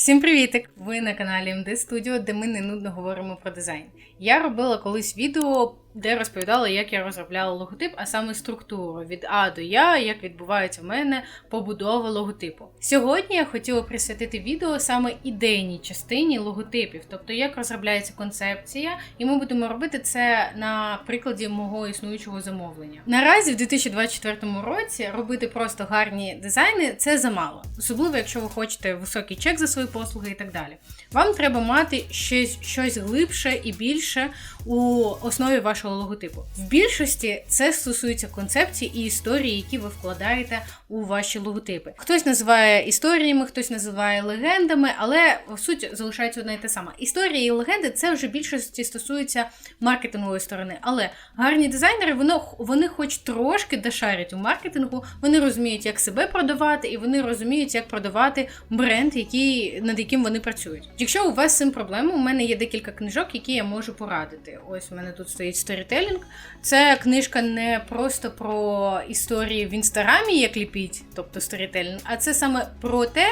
Всім привітик! Ви на каналі MD Studio, де ми не нудно говоримо про дизайн. Я робила колись відео, де розповідала, як я розробляла логотип, а саме структуру від А до Я, як відбувається в мене побудова логотипу. Сьогодні я хотіла присвятити відео саме ідейній частині логотипів, тобто як розробляється концепція, і ми будемо робити це на прикладі мого існуючого замовлення. Наразі в 2024 році робити просто гарні дизайни це замало, особливо якщо ви хочете високий чек за свої послуги і так далі. Вам треба мати щось, щось глибше і більше у основі вашого логотипу. В більшості це стосується концепції і історії, які ви вкладаєте у ваші логотипи. Хтось називає історіями, хтось називає легендами, але суть залишається одна і те сама. Історії і легенди це вже більшості стосується маркетингової сторони. Але гарні дизайнери, вони, вони хоч трошки дошарять у маркетингу, вони розуміють, як себе продавати, і вони розуміють, як продавати бренд, який, над яким вони працюють. Якщо у вас з цим проблема, у мене є декілька книжок, які я можу порадити. Ось у мене тут стоїть сторітелінг. Це книжка не просто про історії в інстаграмі, як ліпіть, тобто сторітелінг, а це саме про те,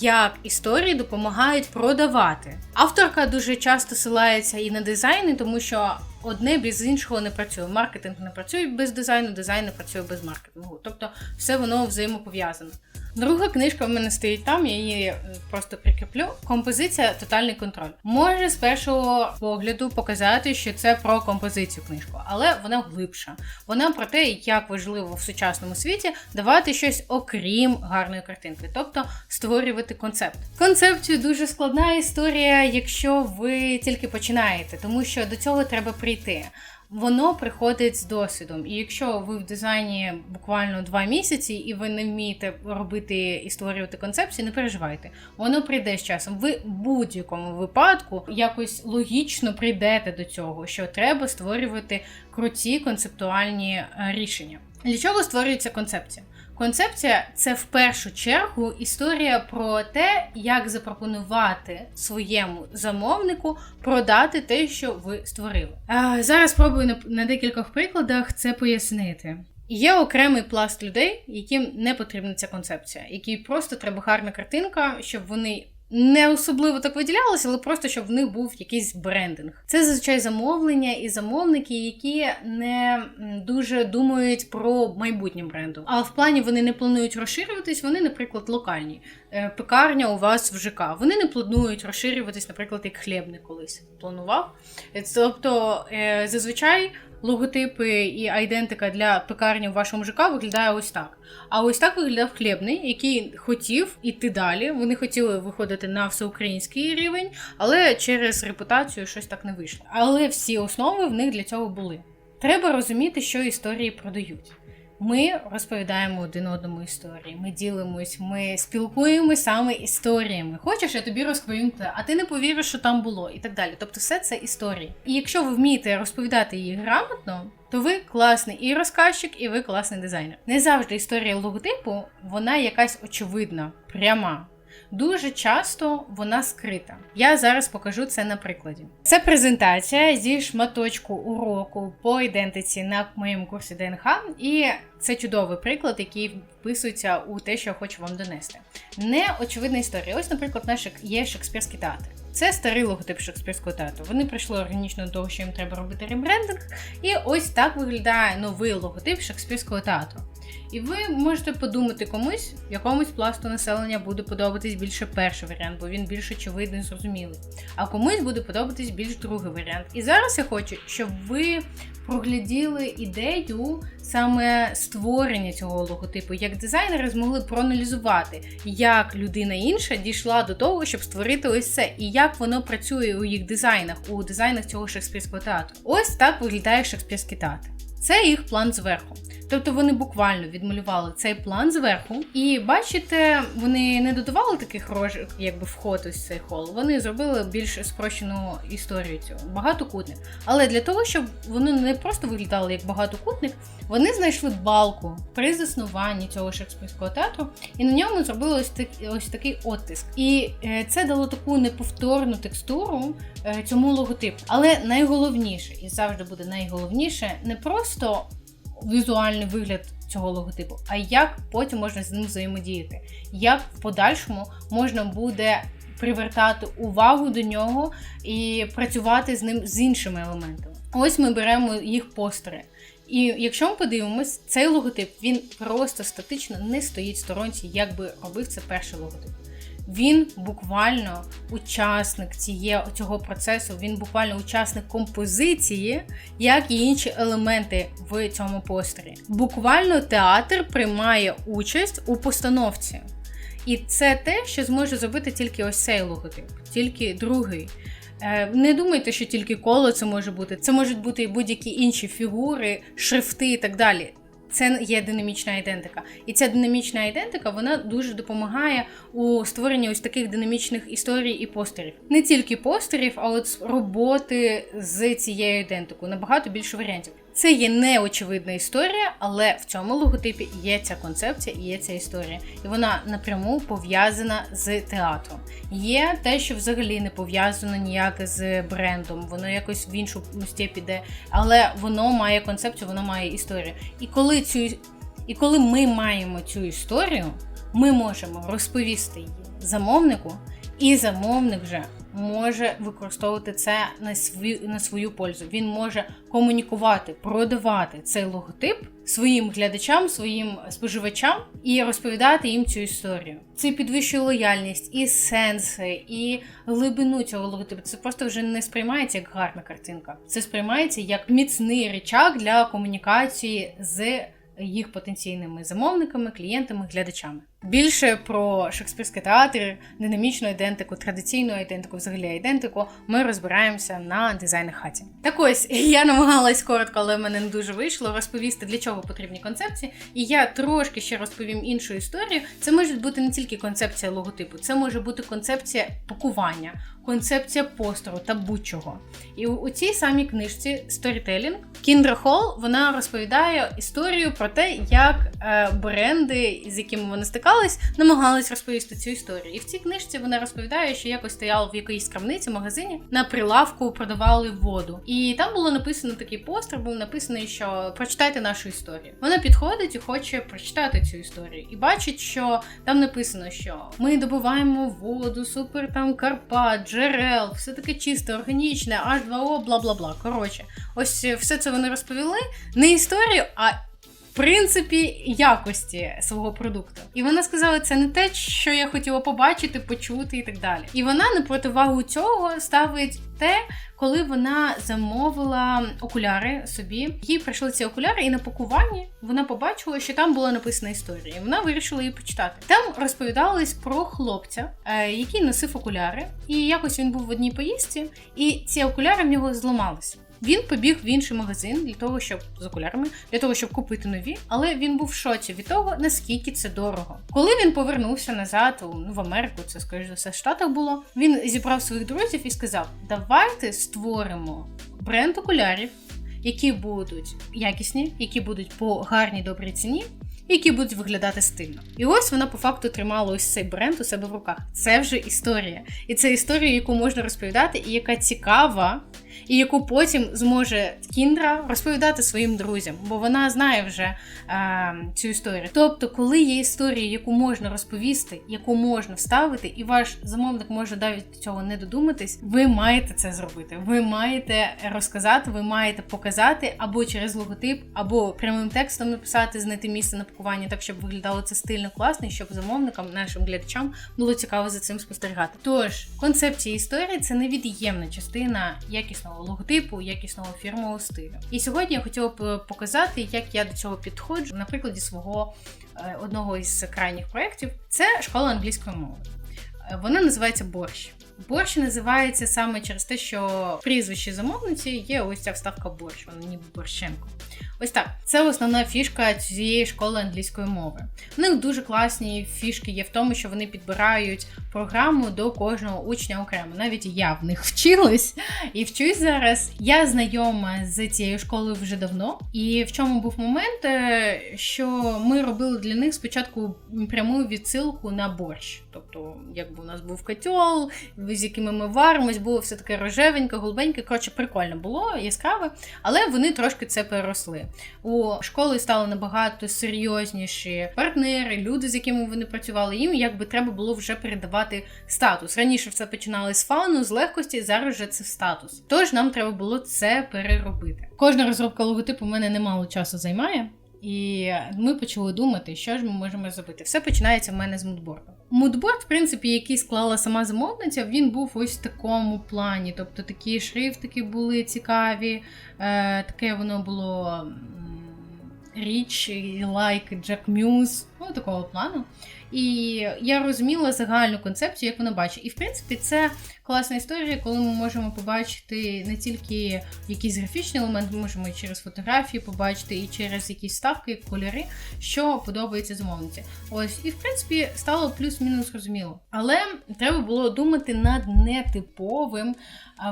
як історії допомагають продавати. Авторка дуже часто силається і на дизайни, тому що одне без іншого не працює. Маркетинг не працює без дизайну, дизайн не працює без маркетингу. Тобто все воно взаємопов'язане. Друга книжка в мене стоїть там, я її е, просто прикріплю. Композиція Тотальний контроль. Може з першого погляду показати, що це про композицію книжку, але вона глибша. Вона про те, як важливо в сучасному світі давати щось окрім гарної картинки, тобто створювати концепт. Концепцію дуже складна історія, якщо ви тільки починаєте, тому що до цього треба прийти. Воно приходить з досвідом. І якщо ви в дизайні буквально два місяці і ви не вмієте робити і створювати концепції, не переживайте. Воно прийде з часом. Ви в будь-якому випадку якось логічно прийдете до цього, що треба створювати круті концептуальні е, рішення. Для чого створюється концепція? Концепція це в першу чергу історія про те, як запропонувати своєму замовнику продати те, що ви створили. А зараз спробую на, декількох прикладах це пояснити. Є окремий пласт людей, яким не потрібна ця концепція, які просто треба гарна картинка, щоб вони не особливо так виділялося, але просто щоб в них був якийсь брендинг. Це зазвичай замовлення і замовники, які не дуже думають про майбутнє бренду. А в плані вони не планують розширюватись, вони, наприклад, локальні. Е, пекарня у вас в ЖК. Вони не планують розширюватись, наприклад, як хлібник колись планував. Е, тобто е, зазвичай логотипи і айдентика для пекарні в вашому ЖК виглядає ось так. А ось так виглядав хлібний, який хотів іти далі. Вони хотіли виходити на всеукраїнський рівень, але через репутацію щось так не вийшло. Але всі основи в них для цього були. Треба розуміти, що історії продають. Ми розповідаємо один одному історії, ми ділимось, ми спілкуємося саме історіями. Хочеш, я тобі розповім те, а ти не повіриш, що там було, і так далі. Тобто, все це історії. І якщо ви вмієте розповідати її грамотно, то ви класний і розказчик, і ви класний дизайнер. Не завжди історія логотипу, вона якась очевидна, пряма. Дуже часто вона скрита. Я зараз покажу це на прикладі. Це презентація зі шматочку уроку по ідентиці на моєму курсі ДНХ, і це чудовий приклад, який вписується у те, що я хочу вам донести. Не очевидна історія. Ось, наприклад, наш є Шекспірський театр. Це старий логотип Шекспірського театру. Вони прийшли органічно до того, що їм треба робити ребрендинг. І ось так виглядає новий логотип Шекспірського театру. І ви можете подумати комусь, якомусь пласту населення буде подобатись більше перший варіант, бо він більш очевидний, зрозумілий. А комусь буде подобатись більш другий варіант. І зараз я хочу, щоб ви прогляділи ідею саме створення цього логотипу, як дизайнери змогли проаналізувати, як людина інша дійшла до того, щоб створити ось це, і як воно працює у їх дизайнах, у дизайнах цього шекспірського театру. Ось так виглядає шекспірський театр. Це їх план зверху. Тобто вони буквально відмалювали цей план зверху, і бачите, вони не додавали таких рожок, якби вход ось цей хол. Вони зробили більш спрощену історію цього багатокутник. Але для того, щоб воно не просто виглядало як багатокутник, вони знайшли балку при заснуванні цього шекспірського театру, і на ньому зробили ось такий ось такий оттиск. І е, це дало таку неповторну текстуру е, цьому логотипу. Але найголовніше і завжди буде найголовніше не просто візуальний вигляд цього логотипу, а як потім можна з ним взаємодіяти, як в подальшому можна буде привертати увагу до нього і працювати з ним з іншими елементами. Ось ми беремо їх постери. І якщо ми подивимось, цей логотип він просто статично не стоїть в сторонці, як би робив це перший логотип. Він буквально учасник ціє, цього процесу, він буквально учасник композиції, як і інші елементи в цьому постері. Буквально театр приймає участь у постановці. І це те, що зможе зробити тільки ось цей логотип, тільки другий. Е, Не думайте, що тільки коло це може бути. Це можуть бути і будь-які інші фігури, шрифти і так далі. Це є динамічна ідентика. І ця динамічна ідентика вона дуже допомагає у створенні ось таких динамічних історій і постерів. Не тільки постерів, а от роботи з цією ідентикою. Набагато більше варіантів. Це є неочевидна історія, але в цьому логотипі є ця концепція і є ця історія. І вона напряму пов'язана з театром. Є те, що взагалі не пов'язано ніяк з брендом, воно якось в іншу степь іде, але воно має концепцію, воно має історію. І коли цю і коли ми маємо цю історію, ми можемо розповісти її замовнику, і замовник вже може використовувати це на свою на свою пользу. Він може комунікувати, продавати цей логотип своїм глядачам, своїм споживачам і розповідати їм цю історію. Це підвищує лояльність, і сенси, і глибину цього логотипу. Це просто вже не сприймається як гарна картинка. Це сприймається як міцний речак для комунікації з їх потенційними замовниками, клієнтами, глядачами. Більше про шекспірський театр, динамічну ідентику, традиційну ідентику, взагалі ідентику, ми розбираємося на дизайнах хаті. Так ось я намагалась коротко, але в мене не дуже вийшло розповісти, для чого потрібні концепції. І я трошки ще розповім іншу історію. Це може бути не тільки концепція логотипу, це може бути концепція пакування, концепція постеру та будь-чого. І у цій самій книжці Storytelling Кіндра Холл вона розповідає історію про те, як е, бренди, з якими вони стикались, намагались розповісти цю історію. І в цій книжці вона розповідає, що якось стояло в якоїсь крамниці, магазині на прилавку продавали воду. І там було написано такий постер, був написаний, що прочитайте нашу історію. Вона підходить і хоче прочитати цю історію. І бачить, що там написано, що ми добуваємо воду, супер там Карпат, джерел, все таке чисте, органічне, H2O, бла бла бла. Коротше, ось все це вони розповіли. Не історію, а принципі якості свого продукту. І вона сказала, це не те, що я хотіла побачити, почути і так далі. І вона на противагу цього ставить те, коли вона замовила окуляри собі. Їй прийшли ці окуляри, і на пакуванні вона побачила, що там була написана історія. І вона вирішила її почитати. Там розповідалось про хлопця, е, який носив окуляри, і якось він був в одній поїздці, і ці окуляри в нього зламалися. Він побіг в інший магазин для того, щоб з окулярами, для того, щоб купити нові, але він був в шоці від того, наскільки це дорого. Коли він повернувся назад ну, в Америку, це скоріш за все Штатах було. Він зібрав своїх друзів і сказав: Давайте створимо бренд окулярів, які будуть якісні, які будуть по гарній добрій ціні. Які будуть виглядати стильно. І ось вона по факту тримала ось цей бренд у себе в руках. Це вже історія. І це історія, яку можна розповідати, і яка цікава, і яку потім зможе Кіндра розповідати своїм друзям, бо вона знає вже е, цю історію. Тобто, коли є історія, яку можна розповісти, яку можна вставити, і ваш замовник може навіть цього не додуматись, ви маєте це зробити. Ви маєте розказати, ви маєте показати або через логотип, або прямим текстом написати, знайти місце на пакуванні, так щоб виглядало це стильно класно, і щоб замовникам, нашим глядачам було цікаво за цим спостерігати. Тож концепція історії це невід'ємна частина якісного логотипу, якісного фірмового стилю. І сьогодні я хотіла б показати, як я до цього підходжу на прикладі свого е, одного із крайніх проєктів. Це школа англійської мови. Е, Вона називається борщ. Борщ називається саме через те, що прізвище замовниці є ось ця вставка борщ, вона ніби борщенко. Ось так, це основна фішка цієї школи англійської мови. У них дуже класні фішки є в тому, що вони підбирають програму до кожного учня окремо. Навіть я в них вчилась і вчусь зараз. Я знайома з цією школою вже давно. І в чому був момент, е, що ми робили для них спочатку пряму відсилку на борщ. Тобто, якби у нас був котел, з якими ми варимось, було все таке рожевеньке, голубеньке. Коротше, прикольно було, яскраве, але вони трошки це переросли. У школи стали набагато серйозніші партнери, люди, з якими вони працювали. Їм якби треба було вже передавати статус. Раніше все починали з фану, з легкості, зараз вже це статус. Тож нам треба було це переробити. Кожна розробка логотипу мене немало часу займає. І ми почали думати, що ж ми можемо зробити. Все починається в мене з мудборду. Мудборд, в принципі, який склала сама замовниця, він був ось в такому плані. Тобто такі шрифтики були цікаві, е, таке воно було річ, лайк, Джек Мюз, ну такого плану. І я розуміла загальну концепцію, як вона бачить. І в принципі, це класна історія, коли ми можемо побачити не тільки якісь графічні елементи, ми можемо і через фотографії побачити, і через якісь ставки, кольори, що подобається замовниці. Ось, і в принципі стало плюс-мінус зрозуміло. Але треба було думати над нетиповим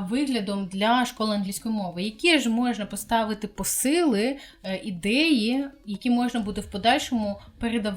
виглядом для школи англійської мови, які ж можна поставити посили, е, ідеї, які можна буде в подальшому передавати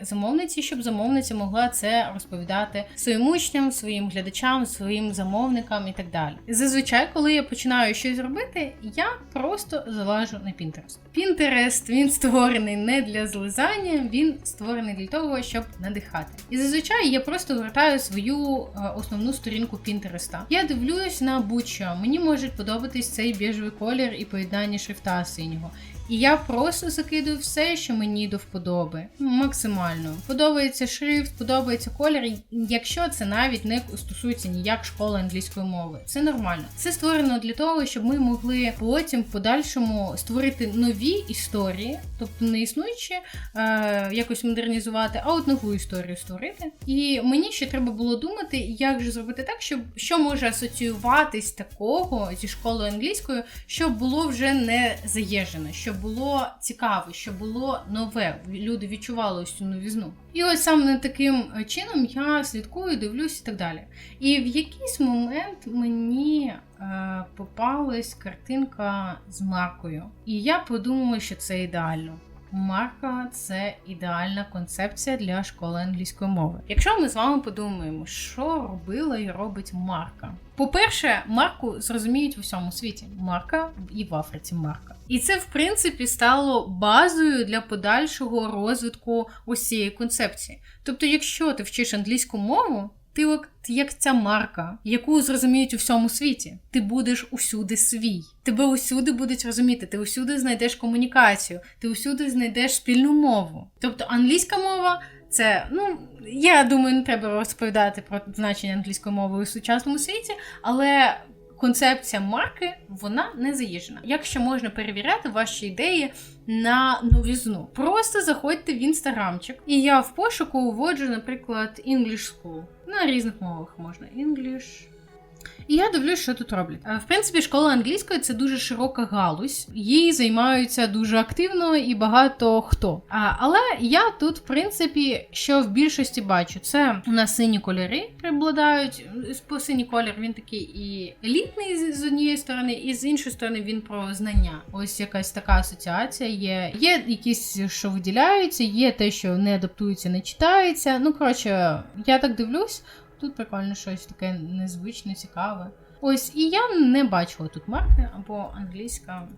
замовниці, щоб замовниця могла це розповідати своїм учням, своїм глядачам, своїм замовникам і так далі. Зазвичай, коли я починаю щось робити, я просто залажу на Pinterest. Pinterest, він створений не для злизання, він створений для того, щоб надихати. І зазвичай я просто вертаю свою е, основну сторінку Pinterest. Я дивлюсь на будь-що. Мені може подобатись цей біжевий колір і поєднання шрифта синього. І я просто закидую все, що мені до вподоби. Максимально. Подобається шрифт, подобається колір, якщо це навіть не стосується ніяк школи англійської мови. Це нормально. Це створено для того, щоб ми могли потім в подальшому створити нові історії, тобто не існуючі, е, якось модернізувати, а от нову історію створити. І мені ще треба було думати, як же зробити так, щоб що може асоціюватись такого зі школою англійською, щоб було вже не заєжено. щоб було цікаво, щоб було нове. Люди відчували ось цю новізну. І ось саме таким чином я слідкую, дивлюсь і так далі. І в якийсь момент мені е, попалась картинка з маркою. І я подумала, що це ідеально. Марка це ідеальна концепція для школи англійської мови. Якщо ми з вами подумаємо, що робила і робить марка. По-перше, марку зрозуміють в усьому світі. Марка і в Африці марка. І це, в принципі, стало базою для подальшого розвитку усієї концепції. Тобто, якщо ти вчиш англійську мову, ти як ця марка, яку зрозуміють у всьому світі. Ти будеш усюди свій. Тебе усюди будуть розуміти, ти усюди знайдеш комунікацію, ти усюди знайдеш спільну мову. Тобто англійська мова. Це, ну, я думаю, не треба розповідати про значення англійської мови у сучасному світі, але концепція марки вона не заїжджена. Якщо можна перевіряти ваші ідеї на новізну, просто заходьте в інстаграмчик, і я в пошуку вводжу, наприклад, English School. На різних мовах можна English. І я дивлюсь, що тут роблять. В принципі, школа англійської це дуже широка галузь, їй займаються дуже активно і багато хто. Але я тут, в принципі, що в більшості бачу, це у нас сині кольори преобладають. По синій колір він такий і елітний з однієї сторони, і з іншої сторони він про знання. Ось якась така асоціація є. Є якісь, що виділяються, є те, що не адаптується, не читається. Ну коротше, я так дивлюсь. Тут прикольно щось таке незвичне, цікаве. Ось, і я не бачила тут марки або англійська.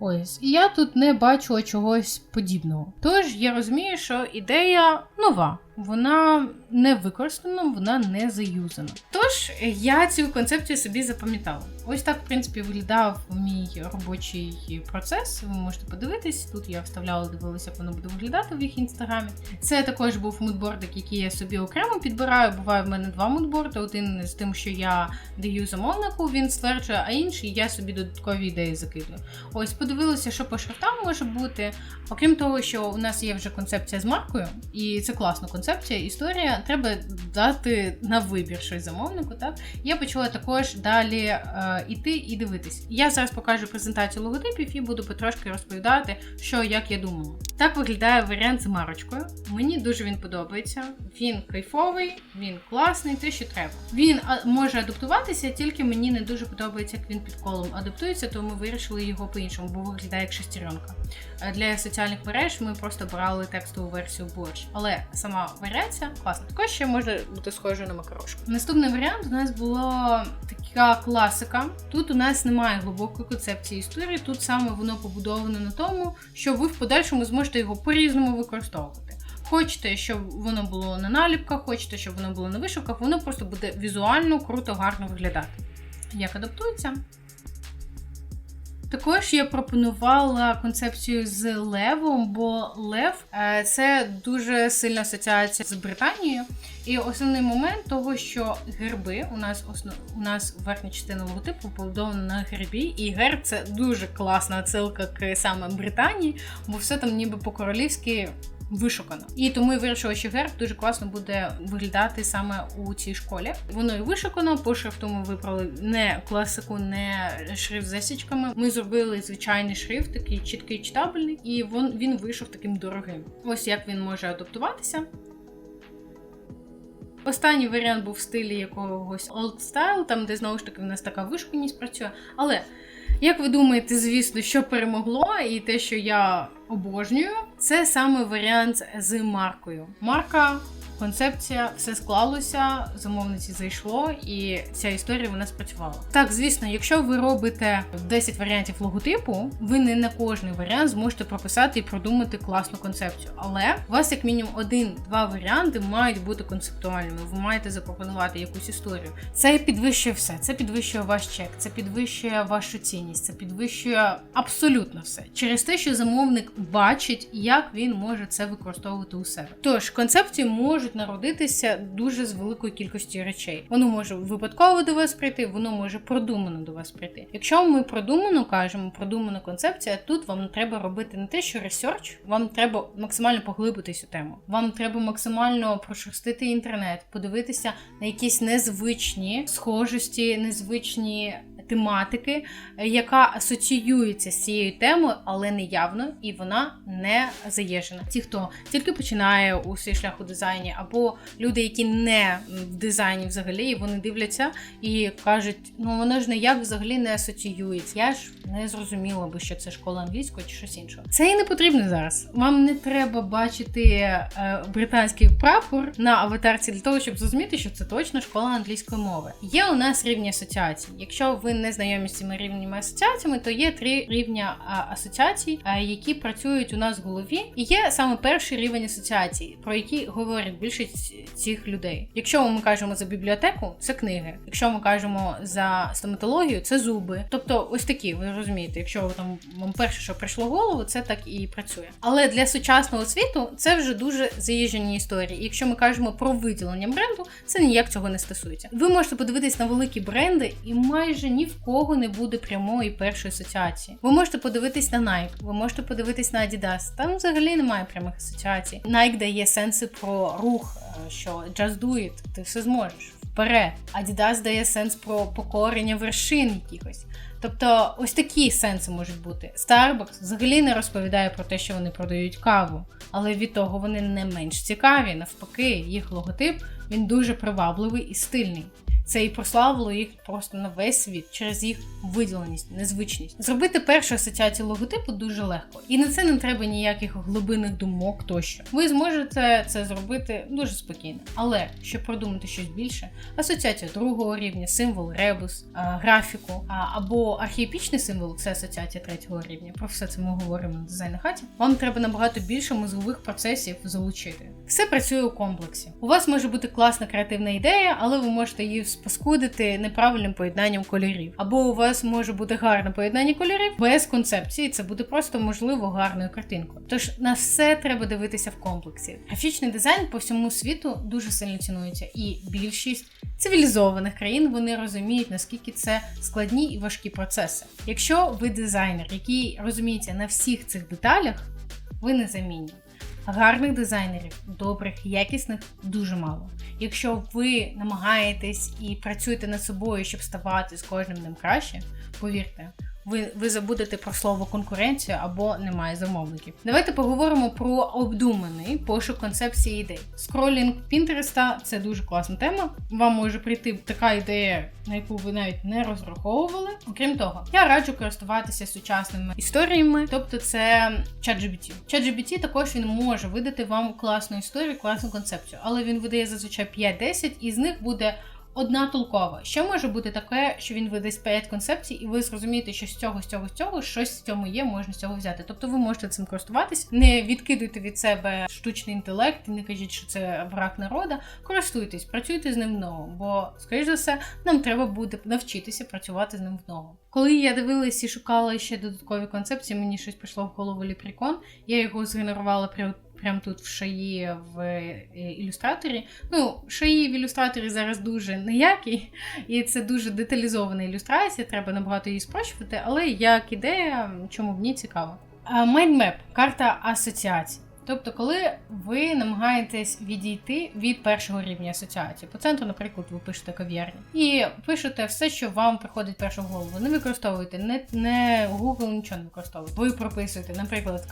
Ось, і я тут не бачила чогось подібного. Тож я розумію, що ідея нова вона не використана, вона не заюзана. Тож я цю концепцію собі запам'ятала. Ось так, в принципі, виглядав мій робочий процес. Ви можете подивитись. Тут я вставляла, дивилася, як воно буде виглядати в їх інстаграмі. Це також був мудбордик, який я собі окремо підбираю. Буває в мене два мудборди. Один з тим, що я даю замовнику, він стверджує, а інший я собі додаткові ідеї закидую. Ось подивилася, що по шрифтам може бути. Окрім того, що у нас є вже концепція з маркою, і це класна концепція концепція, історія, треба дати на вибір щось замовнику. Так я почала також далі е, іти і дивитись. Я зараз покажу презентацію логотипів і буду потрошки розповідати, що як я думала. Так виглядає варіант з марочкою. Мені дуже він подобається. Він кайфовий, він класний, те, що треба. Він може адаптуватися, тільки мені не дуже подобається, як він під колом адаптується, тому вирішили його по-іншому, бо виглядає як шестеренка. Е, для соціальних мереж ми просто брали текстову версію борщ. Але сама варіація класна. Також ще може бути схоже на макарошку. Наступний варіант у нас було таке така класика. Тут у нас немає глибокої концепції історії. Тут саме воно побудоване на тому, що ви в подальшому зможете його по-різному використовувати. Хочете, щоб воно було на наліпках, хочете, щоб воно було на вишивках, воно просто буде візуально круто, гарно виглядати. Як адаптується? Також я пропонувала концепцію з левом, бо лев е, це дуже сильна асоціація з Британією. І основний момент того, що герби у нас основ... у нас верхня частина логотипу побудована на гербі, і герб це дуже класна отсилка к саме Британії, бо все там ніби по-королівськи вишукано. І тому я вирішила, що герб дуже класно буде виглядати саме у цій школі. Воно і вишукано, по шрифту ми вибрали не класику, не шрифт з засічками. Ми зробили звичайний шрифт, такий чіткий читабельний, і він, він вийшов таким дорогим. Ось як він може адаптуватися. Останній варіант був в стилі якогось old style, там де знову ж таки в нас така вишуканість працює. Але як ви думаєте, звісно, що перемогло, і те, що я обожнюю, це саме варіант з маркою. Марка концепція, все склалося, замовниці зайшло, і ця історія вона спрацювала. Так, звісно, якщо ви робите 10 варіантів логотипу, ви не на кожний варіант зможете прописати і продумати класну концепцію. Але у вас, як мінімум, один-два варіанти мають бути концептуальними. Ви маєте запропонувати якусь історію. Це підвищує все. Це підвищує ваш чек, це підвищує вашу цінність, це підвищує абсолютно все через те, що замовник бачить, як він може це використовувати у себе. Тож концепції можуть можуть народитися дуже з великої кількості речей. Воно може випадково до вас прийти, воно може продумано до вас прийти. Якщо ми продумано кажемо, продумана концепція, тут вам треба робити не те, що ресерч, вам треба максимально поглибитись у тему. Вам треба максимально прошерстити інтернет, подивитися на якісь незвичні схожості, незвичні тематики, е, яка асоціюється з цією темою, але не явно, і вона не заєжена. Ті, хто тільки починає у свій шлях у дизайні, або люди, які не в дизайні взагалі, і вони дивляться і кажуть, ну воно ж ніяк взагалі не асоціюється. Я ж не зрозуміла би, що це школа англійської чи щось інше. Це і не потрібно зараз. Вам не треба бачити е, британський прапор на аватарці для того, щоб зрозуміти, що це точно школа англійської мови. Є у нас рівні асоціації. Якщо ви не з цими рівнями асоціаціями, то є три рівня асоціацій, які працюють у нас в голові. І є саме перший рівень асоціацій, про які говорять більшість цих людей. Якщо ми кажемо за бібліотеку, це книги. Якщо ми кажемо за стоматологію, це зуби. Тобто, ось такі, ви розумієте, якщо там вам перше, що прийшло в голову, це так і працює. Але для сучасного світу це вже дуже заїжджені історії. І якщо ми кажемо про виділення бренду, це ніяк цього не стосується. Ви можете подивитись на великі бренди і майже ні в кого не буде прямої першої асоціації. Ви можете подивитись на Nike, ви можете подивитись на Adidas. Там взагалі немає прямих асоціацій. Nike дає сенси про рух, е, що just do it, ти все зможеш. Вперед. Adidas дає сенс про покорення вершин якихось. Тобто, ось такі сенси можуть бути. Starbucks взагалі не розповідає про те, що вони продають каву, але від того вони не менш цікаві. Навпаки, їх логотип він дуже привабливий і стильний. Це і прославило їх просто на весь світ через їх виділеність, незвичність. Зробити першу асоціацію логотипу дуже легко, і на це не треба ніяких глибинних думок тощо. Ви зможете це зробити дуже спокійно. Але щоб продумати щось більше, асоціація другого рівня, символ, ребус, графіку або археїпічний символ це асоціація третього рівня. Про все це ми говоримо на дизайн хаті. Вам треба набагато більше мозгових процесів залучити. Все працює у комплексі. У вас може бути класна креативна ідея, але ви можете її спаскудити неправильним поєднанням кольорів. Або у вас може бути гарне поєднання кольорів без концепції. Це буде просто можливо гарною картинкою. Тож на все треба дивитися в комплексі. Графічний дизайн по всьому світу дуже сильно цінується, і більшість цивілізованих країн вони розуміють, наскільки це складні і важкі процеси. Якщо ви дизайнер, який розуміється на всіх цих деталях, ви незамінні. Гарних дизайнерів, добрих, якісних дуже мало. Якщо ви намагаєтесь і працюєте над собою, щоб ставати з кожним днем краще, повірте, ви ви забудете про слово конкуренцію або немає замовників. Давайте поговоримо про обдуманий пошук концепції ідей. Скролінг Пінтереста це дуже класна тема. Вам може прийти така ідея, на яку ви навіть не розраховували. Окрім того, я раджу користуватися сучасними історіями, тобто це ChatGPT. ChatGPT також він може видати вам класну історію, класну концепцію, але він видає зазвичай 5-10, і з них буде одна толкова. Що може бути таке, що він видасть 5 концепцій, і ви зрозумієте, що з цього, з цього, з цього щось з цьому є, можна з цього взяти. Тобто ви можете цим користуватись, не відкидуйте від себе штучний інтелект не кажіть, що це враг народа. Користуйтесь, працюйте з ним в ногу, бо, скоріш за все, нам треба буде навчитися працювати з ним в ногу. Коли я дивилась і шукала ще додаткові концепції, мені щось прийшло в голову ліпрікон. Я його згенерувала прямо прямо тут в шаї в е, ілюстраторі. Ну, шаї в ілюстраторі зараз дуже неякий, і це дуже деталізована ілюстрація, треба набагато її спрощувати, але як ідея, чому б ні цікаво. Майндмеп карта асоціацій. Тобто, коли ви намагаєтесь відійти від першого рівня асоціації, по центру, наприклад, ви пишете кав'ярні, і пишете все, що вам приходить першу голову. Не використовуєте, не не Google нічого не використовуєте. Ви прописуєте, наприклад,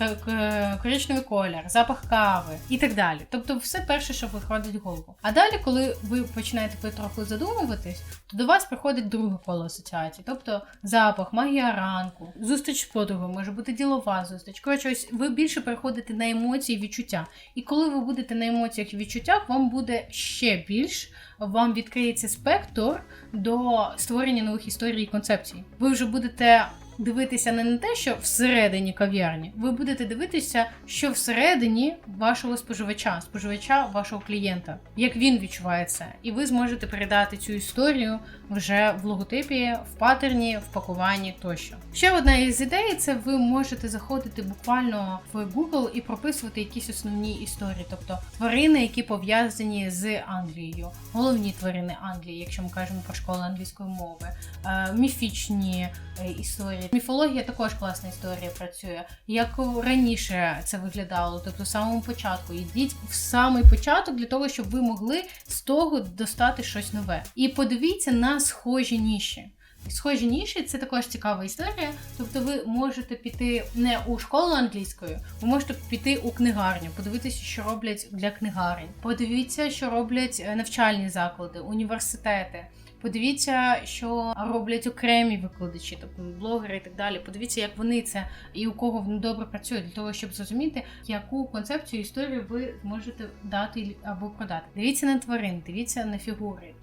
коричневий колір, запах кави і так далі. Тобто, все перше, що виходить в голову. А далі, коли ви починаєте потроху задумуватись, то до вас приходить друге коло асоціації, тобто запах, магія ранку, зустріч з подругою, може бути ділова зустріч. Коротше, ось ви більше переходите на емоції емоції, відчуття. І коли ви будете на емоціях і відчуттях, вам буде ще більш, вам відкриється спектр до створення нових історій і концепцій. Ви вже будете дивитися не на те, що всередині кав'ярні, ви будете дивитися, що всередині вашого споживача, споживача вашого клієнта, як він відчуває це, і ви зможете передати цю історію вже в логотипі, в паттерні, в пакуванні тощо. Ще одна із ідей це ви можете заходити буквально в Google і прописувати якісь основні історії, тобто тварини, які пов'язані з Англією, головні тварини Англії, якщо ми кажемо про школу англійської мови, е, міфічні е, історії. Міфологія також класна історія працює. Як раніше це виглядало, тобто в самому початку. Йдіть в самий початок для того, щоб ви могли з того достати щось нове. І подивіться на схожі ніші. Схожі ніші це також цікава історія. Тобто ви можете піти не у школу англійською, ви можете піти у книгарню, подивитися, що роблять для книгарень. Подивіться, що роблять е, навчальні заклади, університети. Подивіться, що роблять окремі викладачі, тобто блогери і так далі. Подивіться, як вони це і у кого вони добре працюють, для того, щоб зрозуміти, яку концепцію історію ви можете дати або продати. Дивіться на тварин, дивіться на фігури,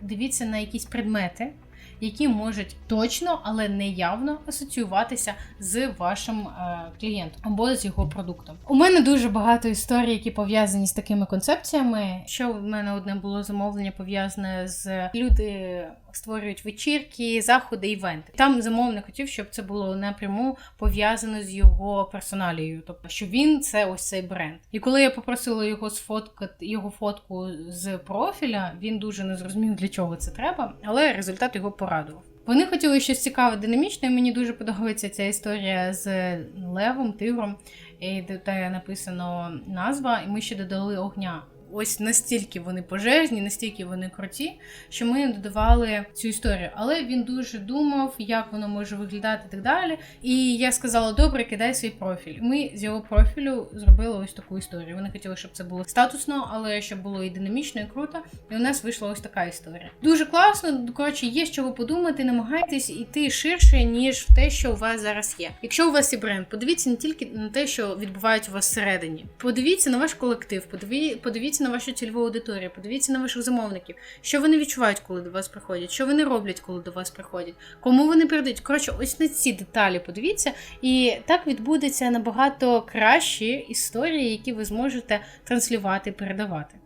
дивіться на якісь предмети які можуть точно, але не явно асоціюватися з вашим е, клієнтом або з його продуктом. У мене дуже багато історій, які пов'язані з такими концепціями. Що в мене одне було замовлення пов'язане з люди створюють вечірки, заходи, івенти. Там замовник хотів, щоб це було напряму пов'язано з його персоналією, тобто що він це ось цей бренд. І коли я попросила його сфоткати його фотку з профіля, він дуже не зрозумів, для чого це треба, але результат його порадував. Вони хотіли щось цікаве, динамічне. і Мені дуже подобається ця історія з левом, тигром, де написано назва, і ми ще додали огня ось настільки вони пожежні, настільки вони круті, що ми додавали цю історію. Але він дуже думав, як воно може виглядати і так далі. І я сказала: добре, кидай свій профіль. Ми з його профілю зробили ось таку історію. Вони хотіли, щоб це було статусно, але щоб було і динамічно, і круто. І у нас вийшла ось така історія. Дуже класно, коротше, є з чого подумати, намагайтесь іти ширше, ніж в те, що у вас зараз є. Якщо у вас є бренд, подивіться не тільки на те, що відбувається у вас всередині. Подивіться на ваш колектив, подивіться подивіться на вашу цільову аудиторію, подивіться на ваших замовників, що вони відчувають, коли до вас приходять, що вони роблять, коли до вас приходять, кому вони передають. Коротше, ось на ці деталі подивіться, і так відбудеться набагато кращі історії, які ви зможете транслювати, передавати.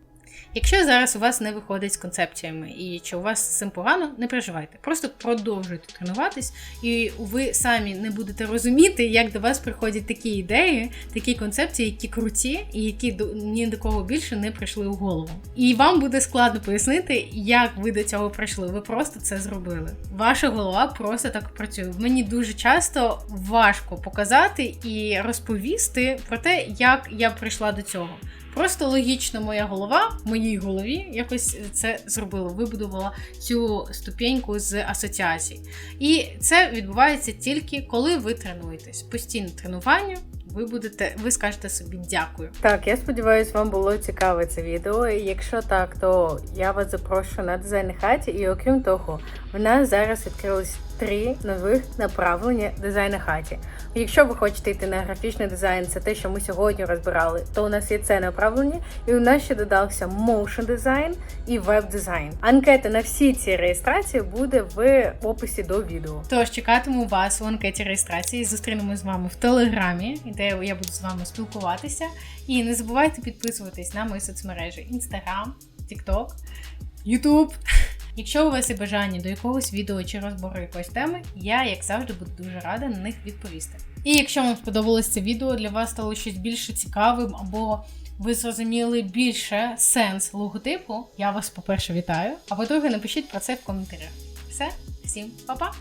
Якщо зараз у вас не виходить з концепціями і чи у вас з цим погано, не переживайте. Просто продовжуйте тренуватись, і ви самі не будете розуміти, як до вас приходять такі ідеї, такі концепції, які круті, і які до ні до кого більше не прийшли у голову. І вам буде складно пояснити, як ви до цього прийшли. Ви просто це зробили. Ваша голова просто так працює. Мені дуже часто важко показати і розповісти про те, як я прийшла до цього. Просто логічно моя голова, в моїй голові якось це зробила, вибудувала цю ступеньку з асоціацій. І це відбувається тільки коли ви тренуєтесь. Постійне тренування. Ви будете, ви скажете собі дякую. Так, я сподіваюся, вам було цікаве це відео. Якщо так, то я вас запрошую на дизайн хаті. І окрім того, в нас зараз відкрились три нових направлення дизайну хаті. Якщо ви хочете йти на графічний дизайн, це те, що ми сьогодні розбирали, то у нас є це направлення, і у нас ще додався motion дизайн і веб-дизайн. Анкета на всі ці реєстрації буде в описі до відео. Тож чекатиму вас у анкеті реєстрації. Зустрінемось з вами в телеграмі, де я буду з вами спілкуватися. І не забувайте підписуватись на мої соцмережі: Instagram, TikTok, YouTube. Якщо у вас є бажання до якогось відео чи розбору якоїсь теми, я, як завжди, буду дуже рада на них відповісти. І якщо вам сподобалось це відео, для вас стало щось більше цікавим, або ви зрозуміли більше сенс логотипу, я вас, по-перше, вітаю. А по-друге, напишіть про це в коментарях. Все, всім па-па!